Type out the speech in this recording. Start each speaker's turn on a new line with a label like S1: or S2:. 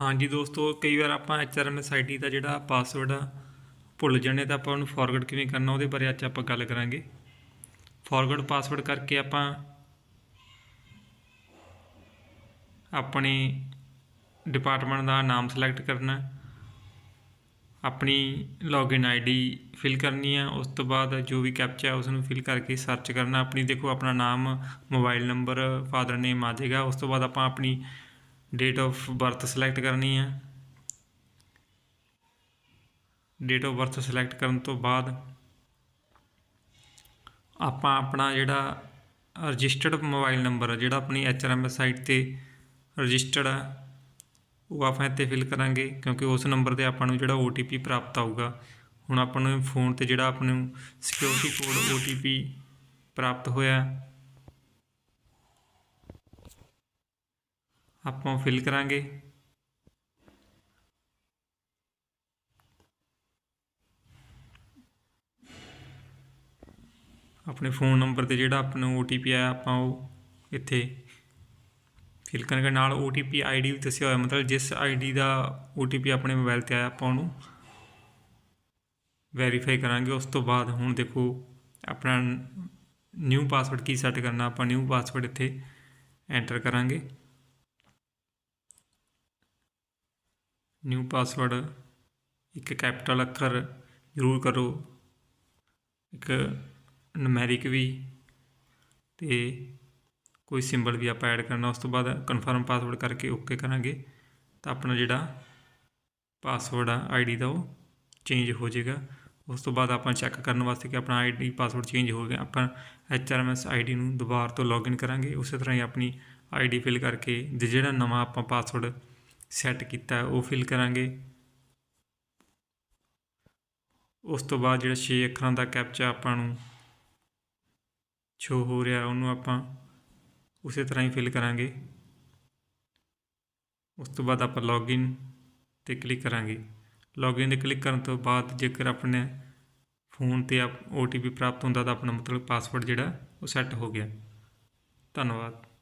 S1: ਹਾਂਜੀ ਦੋਸਤੋ, ਕਈ ਵਾਰ ਆਪਾਂ ਐਚਆਰਐਮਐਸ ਆਈਡੀ ਦਾ ਜਿਹੜਾ ਪਾਸਵਰਡ ਆ, ਭੁੱਲ ਜਾਂਦੇ ਤਾਂ ਆਪਾਂ ਉਹਨੂੰ ਫਾਰਵਰਡ ਕਿਵੇਂ ਕਰਨਾ, ਉਹਦੇ ਬਾਰੇ ਅੱਜ ਆਪਾਂ ਗੱਲ ਕਰਾਂਗੇ। ਫਾਰਵਰਡ ਪਾਸਵਰਡ ਕਰਕੇ ਆਪਾਂ ਆਪਣੇ ਡਿਪਾਰਟਮੈਂਟ ਦਾ ਨਾਮ ਸਿਲੈਕਟ ਕਰਨਾ, ਆਪਣੀ ਲੌਗਇਨ ਆਈਡੀ ਫਿਲ ਕਰਨੀ ਆ, ਉਸ ਤੋਂ ਬਾਅਦ ਜੋ ਵੀ ਕੈਪਚਾ ਹੈ ਉਸ ਨੂੰ ਫਿਲ ਕਰਕੇ ਸਰਚ ਕਰਨਾ, ਆਪਣੀ ਦੇਖੋ ਆਪਣਾ ਨਾਮ ਮੋਬਾਈਲ ਨੰਬਰ ਫਾਦਰ ਨੇਮ ਆ ਜਾਏਗਾ ਉਸ ਤੋਂ ਬਾਅਦ ਆਪਾਂ ਆਪਣੀ ਡੇਟ ਆਫ ਬਰਥ ਸਿਲੈਕਟ ਕਰਨੀ ਹੈ। ਡੇਟ ਆਫ ਬਰਥ ਸਿਲੈਕਟ ਕਰਨ ਤੋਂ ਬਾਅਦ ਆਪਾਂ ਆਪਣਾ ਜਿਹੜਾ ਰਜਿਸਟਰਡ ਮੋਬਾਈਲ ਨੰਬਰ ਹੈ ਜਿਹੜਾ ਆਪਣੀ ਐਚਆਰਐਮਐਸ ਸਾਈਟ ਤੇ ਰਜਿਸਟਰਡ ਆ, ਉਹ ਆਪਾਂ ਇੱਥੇ ਫਿਲ ਕਰਾਂਗੇ ਕਿਉਂਕਿ ਉਸ ਨੰਬਰ ਤੇ ਆਪਾਂ ਨੂੰ ਜਿਹੜਾ OTP ਪ੍ਰਾਪਤ ਆਊਗਾ। ਹੁਣ ਆਪਾਂ ਨੂੰ ਫੋਨ ਤੇ ਜਿਹੜਾ ਆਪਾਂ ਨੂੰ ਸਿਕਿਉਰਿਟੀ ਕੋਡ OTP ਪ੍ਰਾਪਤ ਹੋਇਆ ਆਪਾਂ ਫਿਲ ਕਰਾਂਗੇ। ਆਪਣੇ ਫੋਨ ਨੰਬਰ ਤੇ ਜਿਹੜਾ ਆਪਾਂ ਨੂੰ OTP ਆਇਆ, ਆਪਾਂ ਉਹ ਇੱਥੇ ਫਿਲ ਕਰਨ ਦੇ ਨਾਲ OTP ਆਈਡੀ ਵੀ ਦੱਸਿਆ ਹੋਇਆ, ਮਤਲਬ ਜਿਸ ਆਈਡੀ ਦਾ OTP ਆਪਣੇ ਮੋਬਾਈਲ ਤੇ ਆਇਆ, ਆਪਾਂ ਉਹਨੂੰ ਵੈਰੀਫਾਈ ਕਰਾਂਗੇ। ਉਸ ਤੋਂ ਬਾਅਦ ਹੁਣ ਦੇਖੋ, ਆਪਣਾ ਨਿਊ ਪਾਸਵਰਡ ਕੀ ਸੈੱਟ ਕਰਨਾ, ਆਪਾਂ ਨਿਊ ਪਾਸਵਰਡ ਇੱਥੇ ਐਂਟਰ ਕਰਾਂਗੇ। ਨਿਊ ਪਾਸਵਰਡ, ਇੱਕ ਕੈਪੀਟਲ ਅੱਖਰ ਜ਼ਰੂਰ ਕਰੋ, ਇੱਕ ਨੁਮੈਰਿਕ ਵੀ, ਤੇ ਕੋਈ ਸਿੰਬਲ ਵੀ ਆਪਾਂ ਐਡ ਕਰਨਾ, ਉਸ ਤੋਂ ਬਾਅਦ ਕਨਫਰਮ ਪਾਸਵਰਡ ਕਰਕੇ ਓਕੇ ਕਰਾਂਗੇ, ਤਾਂ ਆਪਣਾ ਜਿਹੜਾ ਪਾਸਵਰਡ ਆ ਆਈਡੀ ਦਾ ਉਹ ਚੇਂਜ ਹੋ ਜਾਏਗਾ। ਉਸ ਤੋਂ ਬਾਅਦ ਆਪਾਂ ਚੈੱਕ ਕਰਨ ਵਾਸਤੇ ਕਿ ਆਪਣਾ ਆਈਡੀ ਪਾਸਵਰਡ ਚੇਂਜ ਹੋ ਗਿਆ, ਆਪਾਂ ਐਚਆਰਐਮਐਸ ਆਈਡੀ ਨੂੰ ਦੁਬਾਰਾ ਤੋਂ ਲੌਗਇਨ ਕਰਾਂਗੇ, ਉਸੇ ਤਰ੍ਹਾਂ ਹੀ ਆਪਣੀ ਆਈਡੀ ਫਿਲ ਕਰਕੇ, ਤੇ ਜਿਹੜਾ ਨਵਾਂ ਆਪਾਂ ਪਾਸਵਰਡ ਸੈੱਟ ਕੀਤਾ, ਉਹ ਫਿਲ ਕਰਾਂਗੇ। ਉਸ ਤੋਂ ਬਾਅਦ ਜਿਹੜਾ 6 ਅੱਖਰਾਂ ਦਾ ਕੈਪਚਾ ਆਪਾਂ ਨੂੰ ਸ਼ੋ ਹੋ ਰਿਹਾ, ਉਹਨੂੰ ਆਪਾਂ ਉਸੇ ਤਰ੍ਹਾਂ ਹੀ ਫਿਲ ਕਰਾਂਗੇ। ਉਸ ਤੋਂ ਬਾਅਦ ਆਪਾਂ ਲੌਗਇਨ ਤੇ ਕਲਿੱਕ ਕਰਾਂਗੇ। ਲੌਗਇਨ ਤੇ ਕਲਿੱਕ ਕਰਨ ਤੋਂ ਬਾਅਦ ਜੇਕਰ ਆਪਣੇ ਫੋਨ ਤੇ OTP ਪ੍ਰਾਪਤ ਹੁੰਦਾ ਤਾਂ ਆਪਣਾ ਮਤਲਬ ਪਾਸਵਰਡ ਜਿਹੜਾ, ਉਹ ਸੈੱਟ ਹੋ ਗਿਆ। ਧੰਨਵਾਦ।